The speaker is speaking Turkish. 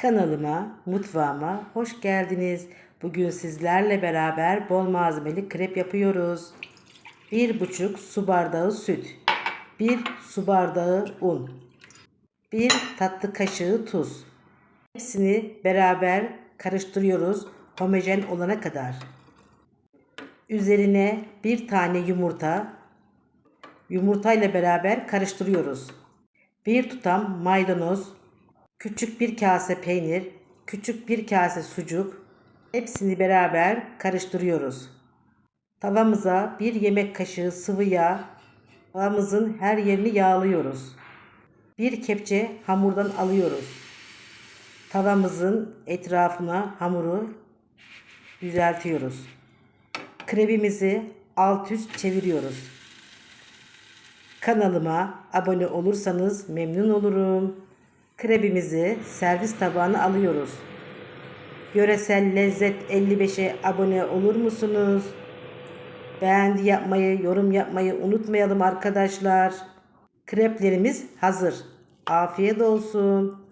Kanalıma, mutfağıma hoş geldiniz. Bugün sizlerle beraber bol malzemeli krep yapıyoruz. 1,5 su bardağı süt, 1 su bardağı un, 1 tatlı kaşığı tuz. Hepsini beraber karıştırıyoruz homojen olana kadar. Üzerine bir tane yumurta, yumurtayla beraber karıştırıyoruz. Bir tutam maydanoz, küçük bir kase peynir, küçük bir kase sucuk, hepsini beraber karıştırıyoruz. Tavamıza bir yemek kaşığı sıvı yağ, tavamızın her yerini yağlıyoruz. Bir kepçe hamurdan alıyoruz. Tavamızın etrafına hamuru düzeltiyoruz. Krebimizi alt üst çeviriyoruz. Kanalıma abone olursanız memnun olurum. Krebimizi servis tabağına alıyoruz. Yöresel Lezzet 55'e abone olur musunuz? Beğendi yapmayı, yorum yapmayı unutmayalım arkadaşlar. Kreplerimiz hazır. Afiyet olsun.